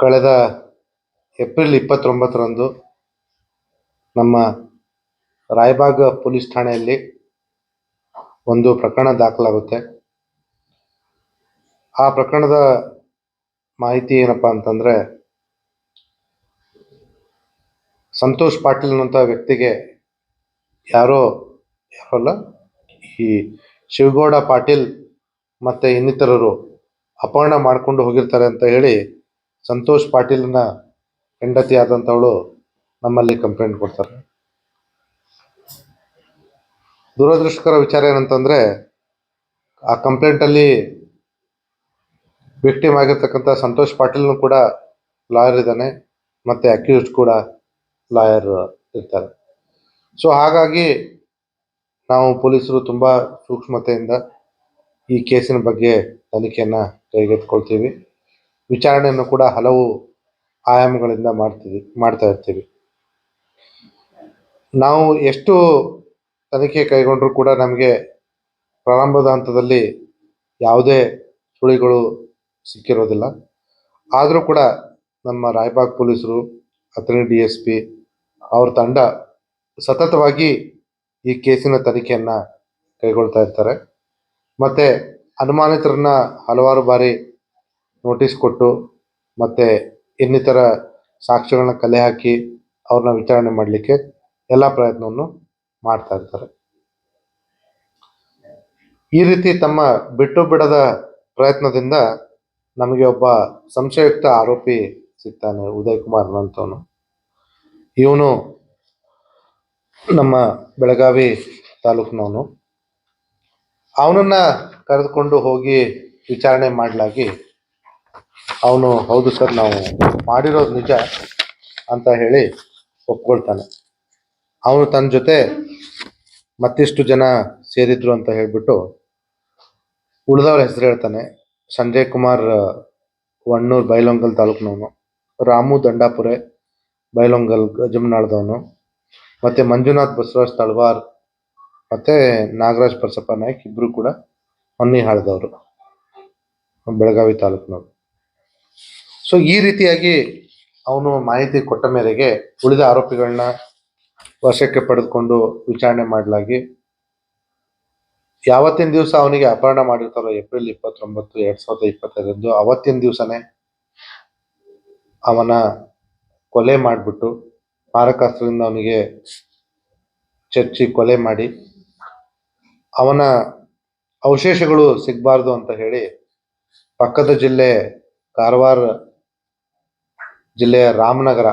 ಕಳೆದ ಏಪ್ರಿಲ್ ಇಪ್ಪತ್ತೊಂಬತ್ತರಂದು ನಮ್ಮ ರಾಯಬಾಗ ಪೊಲೀಸ್ ಠಾಣೆಯಲ್ಲಿ ಒಂದು ಪ್ರಕರಣ ದಾಖಲಾಗುತ್ತೆ. ಆ ಪ್ರಕರಣದ ಮಾಹಿತಿ ಏನಪ್ಪ ಅಂತಂದ್ರೆ, ಸಂತೋಷ್ ಪಾಟೀಲ್ ಅನ್ನುವಂಥ ವ್ಯಕ್ತಿಗೆ ಯಾರೋ ಯಾರಲ್ಲ ಈ ಶಿವಗೌಡ ಪಾಟೀಲ್ ಮತ್ತೆ ಇನ್ನಿತರರು ಅಪಹರಣ ಮಾಡ್ಕೊಂಡು ಹೋಗಿರ್ತಾರೆ ಅಂತ ಹೇಳಿ ಸಂತೋಷ್ ಪಾಟೀಲ್ನ ಹೆಂಡತಿ ಆದಂಥವಳು ನಮ್ಮಲ್ಲಿ ಕಂಪ್ಲೇಂಟ್ ಕೊಡ್ತಾರೆ. ದುರದೃಷ್ಟಕರ ವಿಚಾರ ಏನಂತಂದ್ರೆ, ಆ ಕಂಪ್ಲೇಂಟ್ ಅಲ್ಲಿ ವಿಕ್ಟಿಮ್ ಆಗಿರ್ತಕ್ಕಂಥ ಸಂತೋಷ್ ಪಾಟೀಲ್ನು ಕೂಡ ಲಾಯರ್ ಇದ್ದಾನೆ, ಮತ್ತೆ ಅಕ್ಯೂಸ್ಡ್ ಕೂಡ ಲಾಯರ್ ಇರ್ತಾರೆ. ಸೊ ಹಾಗಾಗಿ ನಾವು ಪೊಲೀಸರು ತುಂಬಾ ಸೂಕ್ಷ್ಮತೆಯಿಂದ ಈ ಕೇಸಿನ ಬಗ್ಗೆ ತನಿಖೆಯನ್ನ ಕೈಗೆತ್ತಿಕೊಳ್ತೀವಿ. ವಿಚಾರಣೆಯನ್ನು ಕೂಡ ಹಲವು ಆಯಾಮಗಳಿಂದ ಮಾಡ್ತೀವಿ, ಮಾಡ್ತಾ ಇರ್ತೀವಿ. ನಾವು ಎಷ್ಟು ತನಿಖೆ ಕೈಗೊಂಡ್ರೂ ಕೂಡ ನಮಗೆ ಪ್ರಾರಂಭದ ಹಂತದಲ್ಲಿ ಯಾವುದೇ ಸುಳಿಗಳು ಸಿಕ್ಕಿರೋದಿಲ್ಲ. ಆದರೂ ಕೂಡ ನಮ್ಮ ರಾಯಬಾಗ್ ಪೊಲೀಸರು, ಅಥಣಿ ಡಿ ಎಸ್ ಪಿ, ಅವ್ರ ತಂಡ ಸತತವಾಗಿ ಈ ಕೇಸಿನ ತನಿಖೆಯನ್ನ ಕೈಗೊಳ್ತಾ ಇರ್ತಾರೆ. ಮತ್ತೆ ಅನುಮಾನಿತರನ್ನ ಹಲವಾರು ಬಾರಿ ನೋಟಿಸ್ ಕೊಟ್ಟು, ಮತ್ತೆ ಇನ್ನಿತರ ಸಾಕ್ಷ್ಯಗಳನ್ನ ಕಲೆ ಹಾಕಿ ಅವ್ರನ್ನ ವಿಚಾರಣೆ ಮಾಡಲಿಕ್ಕೆ ಎಲ್ಲ ಪ್ರಯತ್ನವನ್ನು ಮಾಡ್ತಾ ಇರ್ತಾರೆ. ಈ ರೀತಿ ತಮ್ಮ ಬಿಟ್ಟು ಬಿಡದ ಪ್ರಯತ್ನದಿಂದ ನಮಗೆ ಒಬ್ಬ ಸಂಶಯುಕ್ತ ಆರೋಪಿ ಸಿಗ್ತಾನೆ, ಉದಯ್ ಕುಮಾರ್ ಅನ್ನಂತವನು ಇವನು ನಮ್ಮ ಬೆಳಗಾವಿ ತಾಲೂಕಿನವನು. ಅವನನ್ನು ಕರೆದುಕೊಂಡು ಹೋಗಿ ವಿಚಾರಣೆ ಮಾಡಲಾಗಿ ಅವನು, ಹೌದು ಸರ್, ನಾವು ಮಾಡಿರೋದು ನಿಜ ಅಂತ ಹೇಳಿ ಒಪ್ಕೊಳ್ತಾನೆ. ಅವನು ತನ್ನ ಜೊತೆ ಮತ್ತಿಷ್ಟು ಜನ ಸೇರಿದ್ರು ಅಂತ ಹೇಳಿಬಿಟ್ಟು ಉಳಿದವ್ರ ಹೆಸರು ಹೇಳ್ತಾನೆ. ಸಂಜಯ್ ಕುಮಾರ್ ವಣ್ಣೂರ್, ಬೈಲೊಂಗಲ್ ತಾಲೂಕಿನವನು. ರಾಮು ದಂಡಾಪುರೆ, ಬೈಲೊಂಗಲ್, ಗಜಮನಾಳದವನು. ಮತ್ತೆ ಮಂಜುನಾಥ್ ಬಸವರಾಜ್ ತಳವಾರ್ ಮತ್ತೆ ನಾಗರಾಜ್ ಪರಸಪ್ಪ ನಾಯ್ಕ್ ಇಬ್ರು ಕೂಡ ಹೊನ್ನಿಹಾಳದವರು ಬೆಳಗಾವಿ ತಾಲೂಕಿನವರು. ಸೊ ಈ ರೀತಿಯಾಗಿ ಅವನು ಮಾಹಿತಿ ಕೊಟ್ಟ ಮೇರೆಗೆ ಉಳಿದ ಆರೋಪಿಗಳನ್ನ ವಶಕ್ಕೆ ಪಡೆದುಕೊಂಡು ವಿಚಾರಣೆ ಮಾಡಲಾಗಿ. ಯಾವತ್ತಿನ ದಿವಸ ಅವನಿಗೆ ಅಪಹರಣ ಮಾಡಿರ್ತಾರೋ ಏಪ್ರಿಲ್ ಇಪ್ಪತ್ತೊಂಬತ್ತು, ಎರಡ್ ಸಾವಿರದ ಇಪ್ಪತ್ತೈದರಂದು ಅವತ್ತಿನ ದಿವಸನೇ ಅವನ ಕೊಲೆ ಮಾಡಿಬಿಟ್ಟು ಮಾರಕಾಸ್ತ್ರದಿಂದ ಅವನಿಗೆ ಚರ್ಚಿ ಕೊಲೆ ಮಾಡಿ ಅವನ ಅವಶೇಷಗಳು ಸಿಗಬಾರ್ದು ಅಂತ ಹೇಳಿ ಪಕ್ಕದ ಜಿಲ್ಲೆ ಕಾರವಾರ ಜಿಲ್ಲೆಯ ರಾಮನಗರ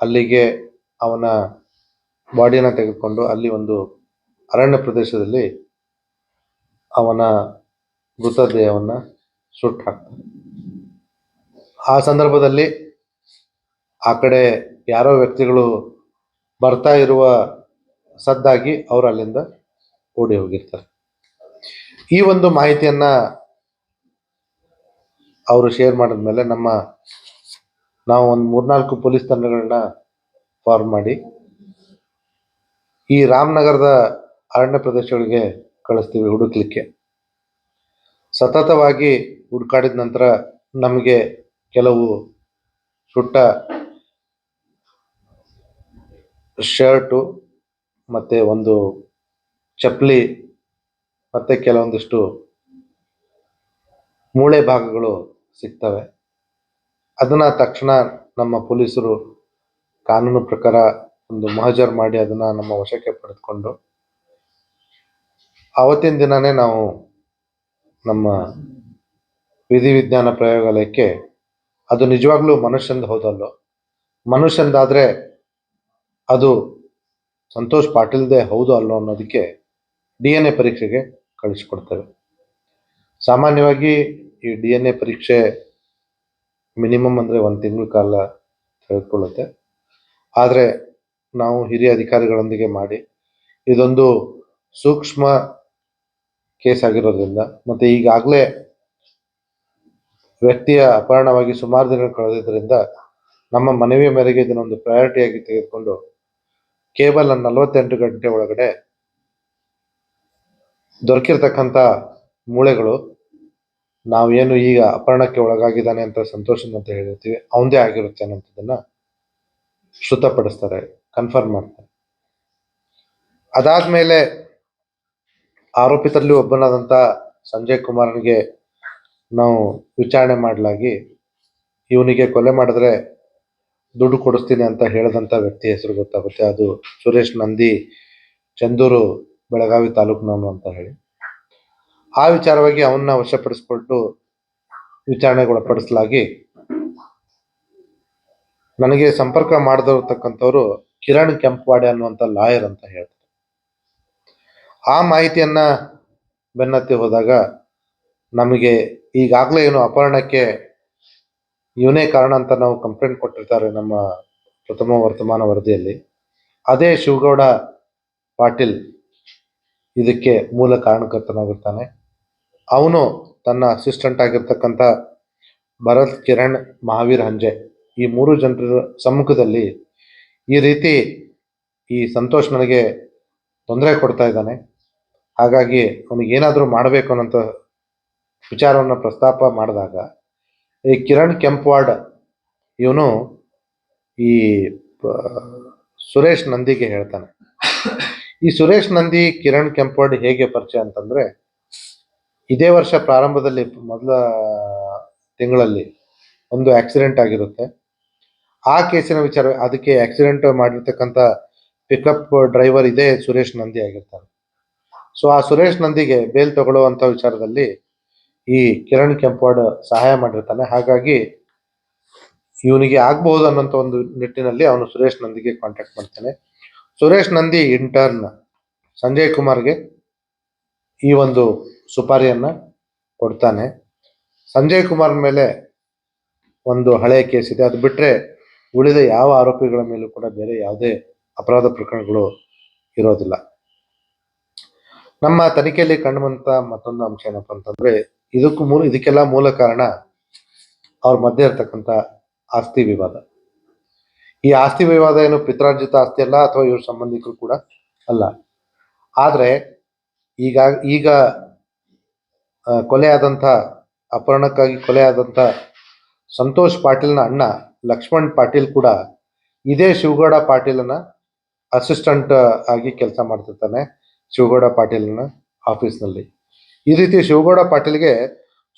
ಅಲ್ಲಿಗೆ ಅವನ ಬಾಡಿನ ತೆಗೆದುಕೊಂಡು ಅಲ್ಲಿ ಒಂದು ಅರಣ್ಯ ಪ್ರದೇಶದಲ್ಲಿ ಅವನ ಮೃತದೇಹವನ್ನು ಸುಟ್ಟು ಹಾಕ್ತಾನೆ. ಆ ಸಂದರ್ಭದಲ್ಲಿ ಆ ಕಡೆ ಯಾರೋ ವ್ಯಕ್ತಿಗಳು ಬರ್ತಾ ಇರುವ ಸದ್ದಾಗಿ ಅವರು ಅಲ್ಲಿಂದ ಓಡಿ ಹೋಗಿರ್ತಾರೆ. ಈ ಒಂದು ಮಾಹಿತಿಯನ್ನ ಅವರು ಶೇರ್ ಮಾಡಿದ್ಮೇಲೆ ನಮ್ಮ ನಾವು ಒಂದು ಮೂರ್ನಾಲ್ಕು ಪೊಲೀಸ್ ತಂಡಗಳನ್ನ ಫಾರ್ಮ್ ಮಾಡಿ ಈ ರಾಮನಗರದ ಅರಣ್ಯ ಪ್ರದೇಶಗಳಿಗೆ ಕಳಿಸ್ತೀವಿ ಹುಡುಕ್ಲಿಕ್ಕೆ. ಸತತವಾಗಿ ಹುಡುಕಾಡಿದ ನಂತರ ನಮಗೆ ಕೆಲವು ಸುಟ್ಟ ಶರ್ಟು, ಮತ್ತೆ ಒಂದು ಚಪ್ಪಲಿ, ಮತ್ತೆ ಕೆಲವೊಂದಿಷ್ಟು ಮೂಳೆ ಭಾಗಗಳು ಸಿಗ್ತವೆ. ಅದನ್ನ ತಕ್ಷಣ ನಮ್ಮ ಪೊಲೀಸರು ಕಾನೂನು ಪ್ರಕಾರ ಒಂದು ಮಹಜರ್ ಮಾಡಿ ಅದನ್ನ ನಮ್ಮ ವಶಕ್ಕೆ ಪಡೆದುಕೊಂಡು ಆವತ್ತಿನ ದಿನನೇ ನಾವು ನಮ್ಮ ವಿಧಿವಿಜ್ಞಾನ ಪ್ರಯೋಗಾಲಯಕ್ಕೆ, ಅದು ನಿಜವಾಗ್ಲೂ ಮನುಷ್ಯಂದು ಹೌದಲ್ಲೋ? ಮನುಷ್ಯಂದಾದ್ರೆ ಅದು ಸಂತೋಷ್ ಪಾಟೀಲ್ದೇ ಹೌದು ಅಲ್ಲೋ ಅನ್ನೋದಕ್ಕೆ ಡಿ ಎನ್ ಎ ಪರೀಕ್ಷೆಗೆ ಕಳಿಸ್ಕೊಡ್ತೇವೆ ಸಾಮಾನ್ಯವಾಗಿ ಈ ಡಿ ಎನ್ ಎ ಪರೀಕ್ಷೆ ಮಿನಿಮಮ್ ಅಂದರೆ ಒಂದು ತಿಂಗಳ ಕಾಲ ತೆಗೆದುಕೊಳ್ಳುತ್ತೆ. ಆದರೆ ನಾವು ಹಿರಿಯ ಅಧಿಕಾರಿಗಳೊಂದಿಗೆ ಮಾಡಿ ಇದೊಂದು ಸೂಕ್ಷ್ಮ ಕೇಸ್ ಆಗಿರೋದ್ರಿಂದ ಮತ್ತು ಈಗಾಗಲೇ ವ್ಯಕ್ತಿಯ ಅಪಹರಣವಾಗಿ ಸುಮಾರು ದಿನ ಕಳೆದಿದ್ದರಿಂದ ನಮ್ಮ ಮನವಿಯ ಮೇರೆಗೆ ಇದನ್ನೊಂದು ಪ್ರಯಾರಿಟಿಯಾಗಿ ತೆಗೆದುಕೊಂಡು ಕೇವಲ ನಲವತ್ತೆಂಟು ಗಂಟೆ ಒಳಗಡೆ ದೊರಕಿರ್ತಕ್ಕಂಥ ಮೂಳೆಗಳು ನಾವೇನು ಈಗ ಅಪಹರಣಕ್ಕೆ ಒಳಗಾಗಿದ್ದಾನೆ ಅಂತ ಸಂತೋಷದಿಂದ ಅಂತ ಹೇಳಿರ್ತೀವಿ ಅವಂದೇ ಆಗಿರುತ್ತೆ ಅನ್ನೋಂಥದ್ದನ್ನ ಶ್ರುತಪಡಿಸ್ತಾರೆ ಕನ್ಫರ್ಮ್ ಮಾಡ್ತಾರೆ. ಅದಾದ್ಮೇಲೆ ಆರೋಪಿತರಲ್ಲಿ ಒಬ್ಬನಾದಂಥ ಸಂಜಯ್ ಕುಮಾರನಿಗೆ ನಾವು ವಿಚಾರಣೆ ಮಾಡಲಾಗಿ ಇವನಿಗೆ ಕೊಲೆ ಮಾಡಿದ್ರೆ ದುಡ್ಡು ಕೊಡಿಸ್ತೀನಿ ಅಂತ ಹೇಳಿದಂತ ವ್ಯಕ್ತಿ ಹೆಸರು ಗೊತ್ತಾಗುತ್ತೆ. ಅದು ಸುರೇಶ್ ನಂದಿ, ಚಂದೂರು, ಬೆಳಗಾವಿ ತಾಲೂಕಿನವನು ಅಂತ ಹೇಳಿ. ಆ ವಿಚಾರವಾಗಿ ಅವನ್ನ ವಶಪಡಿಸಿಕೊಂಡು ವಿಚಾರಣೆಗೊಳಪಡಿಸಲಾಗಿ ನನಗೆ ಸಂಪರ್ಕ ಮಾಡದಿರತಕ್ಕಂಥವ್ರು ಕಿರಣ್ ಕೆಂಪವಾಡೆ ಅನ್ನುವಂಥ ಲಾಯರ್ ಅಂತ ಹೇಳ್ತಾರೆ. ಆ ಮಾಹಿತಿಯನ್ನ ಬೆನ್ನತ್ತಿ ಹೋದಾಗ ನಮಗೆ ಈಗಾಗಲೇ ಏನು ಅಪಹರಣಕ್ಕೆ ಇವನೇ ಕಾರಣ ಅಂತ ನಾವು ಕಂಪ್ಲೇಂಟ್ ಕೊಟ್ಟಿರ್ತಾರೆ ನಮ್ಮ ಪ್ರಥಮ ವರ್ತಮಾನ ವರದಿಯಲ್ಲಿ. ಅದೇ ಶಿವಗೌಡ ಪಾಟೀಲ್ ಇದಕ್ಕೆ ಮೂಲ ಕಾರಣಕರ್ತನಾಗಿರ್ತಾನೆ. ಅವನು ತನ್ನ ಅಸಿಸ್ಟೆಂಟ್ ಆಗಿರ್ತಕ್ಕಂಥ ಭರತ್, ಕಿರಣ್, ಮಹಾವೀರ್, ಹಂಜೆ ಈ ಮೂರು ಜನರ ಸಮ್ಮುಖದಲ್ಲಿ ಈ ರೀತಿ ಈ ಸಂತೋಷ್ ನನಗೆ ತೊಂದರೆ ಕೊಡ್ತಾ ಇದ್ದಾನೆ. ಹಾಗಾಗಿ ಅವನಿಗೆ ಏನಾದರೂ ಮಾಡಬೇಕು ಅನ್ನೋಂಥ ವಿಚಾರವನ್ನು ಪ್ರಸ್ತಾಪ ಮಾಡಿದಾಗ ಈ ಕಿರಣ್ ಕೆಂಪ್ವಾಡ್, ಇವನು ಈ ಸುರೇಶ್ ನಂದಿಗೆ ಹೇಳ್ತಾನೆ. ಈ ಸುರೇಶ್ ನಂದಿ, ಕಿರಣ್ ಕೆಂಪ್ವಾಡ್ ಹೇಗೆ ಪರಿಚಯ ಅಂತಂದ್ರೆ, ಇದೇ ವರ್ಷ ಪ್ರಾರಂಭದಲ್ಲಿ ಮೊದಲ ತಿಂಗಳಲ್ಲಿ ಒಂದು ಆಕ್ಸಿಡೆಂಟ್ ಆಗಿರುತ್ತೆ. ಆ ಕೇಸಿನ ವಿಚಾರ, ಅದಕ್ಕೆ ಆಕ್ಸಿಡೆಂಟ್ ಮಾಡಿರ್ತಕ್ಕಂಥ ಪಿಕಪ್ ಡ್ರೈವರ್ ಇದೇ ಸುರೇಶ್ ನಂದಿ ಆಗಿರ್ತಾನೆ. ಸೊ ಆ ಸುರೇಶ್ ನಂದಿಗೆ ಬೇಲ್ ತಗೊಳ್ಳುವಂತ ವಿಚಾರದಲ್ಲಿ ಈ ಕಿರಣ್ ಕೆಂಪವಾಡ್ ಸಹಾಯ ಮಾಡಿರ್ತಾನೆ. ಹಾಗಾಗಿ ಇವನಿಗೆ ಆಗ್ಬಹುದು ಅನ್ನೋಂಥ ಒಂದು ನಿಟ್ಟಿನಲ್ಲಿ ಅವನು ಸುರೇಶ್ ನಂದಿಗೆ ಕಾಂಟ್ಯಾಕ್ಟ್ ಮಾಡ್ತಾನೆ. ಸುರೇಶ್ ನಂದಿ ಇಂಟರ್ನ್ ಸಂಜಯ್ ಕುಮಾರ್ಗೆ ಈ ಒಂದು ಸುಪಾರಿಯನ್ನ ಕೊಡ್ತಾನೆ. ಸಂಜಯ್ ಕುಮಾರ್ ಮೇಲೆ ಒಂದು ಹಳೆಯ ಕೇಸ್ ಇದೆ. ಅದು ಬಿಟ್ಟರೆ ಉಳಿದ ಯಾವ ಆರೋಪಿಗಳ ಮೇಲೂ ಕೂಡ ಬೇರೆ ಯಾವುದೇ ಅಪರಾಧ ಪ್ರಕರಣಗಳು ಇರೋದಿಲ್ಲ. ನಮ್ಮ ತನಿಖೆಯಲ್ಲಿ ಕಂಡುಬಂತ ಮತ್ತೊಂದು ಅಂಶ ಏನಪ್ಪ ಅಂತಂದ್ರೆ ಇದಕ್ಕೂ ಮೂಲ, ಇದಕ್ಕೆಲ್ಲ ಮೂಲ ಕಾರಣ ಅವ್ರ ಮಧ್ಯೆ ಇರ್ತಕ್ಕಂಥ ಆಸ್ತಿ ವಿವಾದ. ಈ ಆಸ್ತಿ ವಿವಾದ ಏನು ಪಿತ್ರಾರ್ಜಿತ ಆಸ್ತಿ ಅಲ್ಲ ಅಥವಾ ಇವ್ರ ಸಂಬಂಧಿಕರು ಕೂಡ ಅಲ್ಲ. ಆದರೆ ಈಗ ಈಗ ಕೊಲೆ ಆದಂಥ ಅಪಹರಣಕ್ಕಾಗಿ ಕೊಲೆ ಆದಂಥ ಸಂತೋಷ್ ಪಾಟೀಲ್ನ ಅಣ್ಣ ಲಕ್ಷ್ಮಣ್ ಪಾಟೀಲ್ ಕೂಡ ಇದೇ ಶಿವಗೌಡ ಪಾಟೀಲನ ಅಸಿಸ್ಟೆಂಟ್ ಆಗಿ ಕೆಲಸ ಮಾಡ್ತಿರ್ತಾನೆ ಶಿವಗೌಡ ಪಾಟೀಲ್ನ ಆಫೀಸ್ನಲ್ಲಿ ಈ ರೀತಿ ಶಿವಗೌಡ ಪಾಟೀಲ್ಗೆ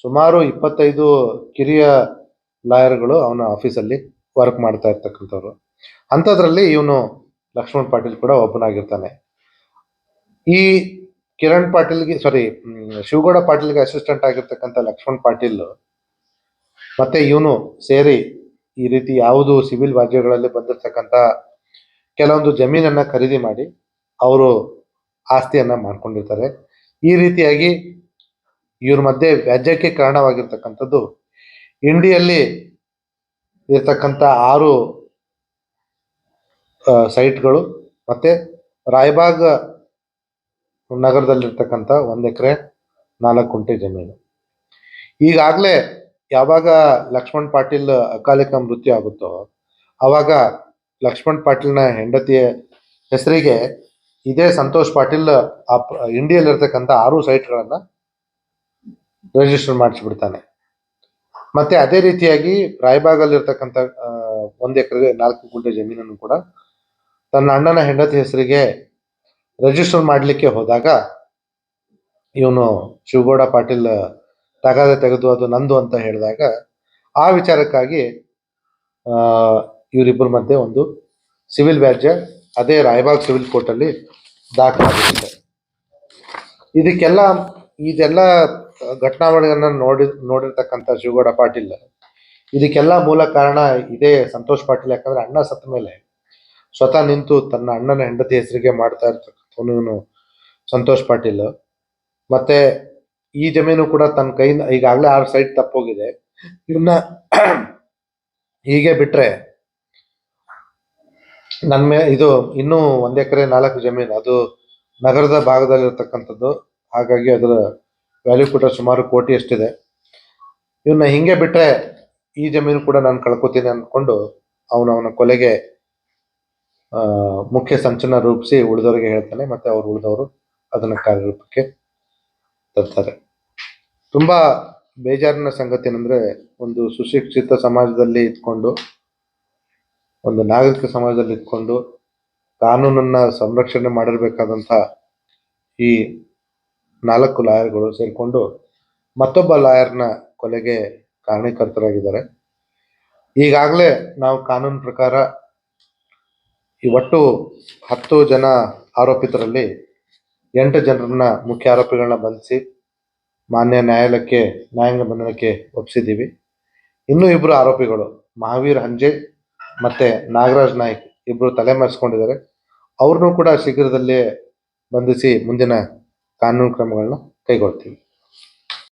ಸುಮಾರು ಇಪ್ಪತ್ತೈದು ಕಿರಿಯ ಲಾಯರ್ಗಳು ಅವನ ಆಫೀಸಲ್ಲಿ ವರ್ಕ್ ಮಾಡ್ತಾ ಇರ್ತಕ್ಕಂಥವ್ರು. ಅಂಥದ್ರಲ್ಲಿ ಇವನು ಲಕ್ಷ್ಮಣ್ ಪಾಟೀಲ್ ಕೂಡ ಒಬ್ಬನಾಗಿರ್ತಾನೆ. ಈ ಕಿರಣ್ ಪಾಟೀಲ್ಗೆ ಸಾರಿ ಶಿವಗೌಡ ಪಾಟೀಲ್ಗೆ ಅಸಿಸ್ಟೆಂಟ್ ಆಗಿರ್ತಕ್ಕಂಥ ಲಕ್ಷ್ಮಣ್ ಪಾಟೀಲ್ ಮತ್ತೆ ಇವನು ಸೇರಿ ಈ ರೀತಿ ಯಾವುದು ಸಿವಿಲ್ ವ್ಯಾಜ್ಯಗಳಲ್ಲಿ ಬಂದಿರತಕ್ಕಂಥ ಕೆಲವೊಂದು ಜಮೀನನ್ನ ಖರೀದಿ ಮಾಡಿ ಅವರು ಆಸ್ತಿಯನ್ನ ಮಾಡ್ಕೊಂಡಿರ್ತಾರೆ. ಈ ರೀತಿಯಾಗಿ ಇವ್ರ ಮಧ್ಯೆ ವ್ಯಾಜ್ಯಕ್ಕೆ ಕಾರಣವಾಗಿರ್ತಕ್ಕಂಥದ್ದು ಇಂಡಿಯಲ್ಲಿ ಇರ್ತಕ್ಕಂಥ ಆರು ಸೈಟ್ಗಳು ಮತ್ತೆ ರಾಯಬಾಗ್ ನಗರದಲ್ಲಿರ್ತಕ್ಕಂಥ ಒಂದು ಎಕರೆ, ನಾಲ್ಕು ಕುಂಟೆ ಜಮೀನು. ಈಗಾಗಲೇ ಯಾವಾಗ ಲಕ್ಷ್ಮಣ್ ಪಾಟೀಲ್ ಅಕಾಲಿಕ ಮೃತ್ಯು ಆಗುತ್ತೋ, ಅವಾಗ ಲಕ್ಷ್ಮಣ್ ಪಾಟೀಲ್ನ ಹೆಂಡತಿಯ ಹೆಸರಿಗೆ ಇದೇ ಸಂತೋಷ್ ಪಾಟೀಲ್ ಆ, ಇಂಡಿಯಲ್ಲಿರ್ತಕ್ಕಂಥ ಆರು ಸೈಟ್ಗಳನ್ನ ರಿಜಿಸ್ಟರ್ ಮಾಡಿಸ್ಬಿಡ್ತಾನೆ. ಮತ್ತೆ ಅದೇ ರೀತಿಯಾಗಿ ರಾಯಬಾಗಲ್ಲಿ ಇರ್ತಕ್ಕಂಥ ಒಂದ್ ಎಕರೆ ನಾಲ್ಕು ಗುಂಟೆ ಜಮೀನನ್ನು ಕೂಡ ತನ್ನ ಅಣ್ಣನ ಹೆಂಡತಿ ಹೆಸರಿಗೆ ರಿಜಿಸ್ಟರ್ ಮಾಡಲಿಕ್ಕೆ ಹೋದಾಗ ಇವನು ಶಿವಗೌಡ ಪಾಟೀಲ್ ತಗಾದೆ ತೆಗೆದು ಅದು ನಂದು ಅಂತ ಹೇಳಿದಾಗ ಆ ವಿಚಾರಕ್ಕಾಗಿ ಇವರಿಬ್ಬರ ಮಧ್ಯೆ ಒಂದು ಸಿವಿಲ್ ವ್ಯಾಜ್ಯ ಅದೇ ರಾಯಬಾಗ್ ಸಿವಿಲ್ ಕೋರ್ಟ್ ಅಲ್ಲಿ ದಾಖಲಾಗುತ್ತೆ ಇದಕ್ಕೆಲ್ಲ, ಇದೆಲ್ಲ ಘಟನಾವಳಿಗಳನ್ನ ನೋಡಿ, ನೋಡಿರ್ತಕ್ಕಂಥ ಶಿವಗೌಡ ಪಾಟೀಲ್. ಇದಕ್ಕೆಲ್ಲ ಮೂಲ ಕಾರಣ ಇದೇ ಸಂತೋಷ್ ಪಾಟೀಲ್. ಯಾಕಂದ್ರೆ ಅಣ್ಣ ಸತ್ತ ಮೇಲೆ ಸ್ವತಃ ನಿಂತು ತನ್ನ ಅಣ್ಣನ ಹೆಂಡತಿ ಹೆಸರಿಗೆ ಮಾಡ್ತಾ ಇರ್ತಕ್ಕಂಥವನು ಸಂತೋಷ್ ಪಾಟೀಲ್. ಮತ್ತೆ ಈ ಜಮೀನು ಕೂಡ ತನ್ನ ಕೈಯಿಂದ ಈಗಾಗಲೇ ಆರು ಸೈಟ್ ತಪ್ಪೋಗಿದೆ. ಇವನ್ನ ಹೀಗೆ ಬಿಟ್ರೆ ನನ್ನ ಮೇ, ಇದು ಇನ್ನೂ ಒಂದ್ ಎಕರೆ ನಾಲ್ಕು ಜಮೀನು. ಅದು ನಗರದ ಭಾಗದಲ್ಲಿರ್ತಕ್ಕಂಥದ್ದು. ಹಾಗಾಗಿ ಅದರ ವ್ಯಾಲ್ಯೂ ಕೂಡ ಸುಮಾರು ಕೋಟಿ ಅಷ್ಟಿದೆ. ಇವನ್ನ ಹಿಂಗೆ ಬಿಟ್ರೆ ಈ ಜಮೀನು ಕೂಡ ನಾನು ಕಳ್ಕೊತೀನಿ ಅಂದ್ಕೊಂಡು ಅವನು ಅವನ ಕೊಲೆಗೆ ಮುಖ್ಯ ಸಂಚನ ರೂಪಿಸಿ ಉಳಿದವರಿಗೆ ಹೇಳ್ತಾನೆ, ಮತ್ತೆ ಅವ್ರು ಉಳಿದವರು ಅದನ್ನ ಕಾರ್ಯರೂಪಕ್ಕೆ ತರ್ತಾರೆ. ತುಂಬಾ ಬೇಜಾರಿನ ಸಂಗತಿ ಏನಂದ್ರೆ, ಒಂದು ಸುಶಿಕ್ಷಿತ ಸಮಾಜದಲ್ಲಿ ಇದ್ಕೊಂಡು, ಒಂದು ನಾಗರಿಕ ಸಮಾಜದಲ್ಲಿ ಇದ್ಕೊಂಡು, ಕಾನೂನನ್ನ ಸಂರಕ್ಷಣೆ ಮಾಡಿರ್ಬೇಕಾದಂತ ಈ ನಾಲ್ಕು ಲಾಯರ್ಗಳು ಸೇರಿಕೊಂಡು ಮತ್ತೊಬ್ಬ ಲಾಯರ್ನ ಕೊಲೆಗೆ ಕಾರಣೀಕರ್ತರಾಗಿದ್ದಾರೆ. ಈಗಾಗಲೇ ನಾವು ಕಾನೂನು ಪ್ರಕಾರ ಈ ಒಟ್ಟು ಹತ್ತು ಜನ ಆರೋಪಿತರಲ್ಲಿ ಎಂಟು ಜನರನ್ನ ಮುಖ್ಯ ಆರೋಪಿಗಳನ್ನ ಬಂಧಿಸಿ ಮಾನ್ಯ ನ್ಯಾಯಾಲಯಕ್ಕೆ, ನ್ಯಾಯಾಂಗ ಬಂಧನಕ್ಕೆ ಒಪ್ಪಿಸಿದ್ದೀವಿ ಇನ್ನೂ ಇಬ್ಬರು ಆರೋಪಿಗಳು ಮಹಾವೀರ್ ಹಂಜೆ ಮತ್ತೆ ನಾಗರಾಜ್ ನಾಯ್ಕ್ ಇಬ್ಬರು ತಲೆಮರೆಸ್ಕೊಂಡಿದ್ದಾರೆ. ಅವ್ರನ್ನೂ ಕೂಡ ಶೀಘ್ರದಲ್ಲೇ ಬಂಧಿಸಿ ಮುಂದಿನ ಕಾನೂನು ಕ್ರಮಗಳನ್ನ ಕೈಗೊಳ್ತೀವಿ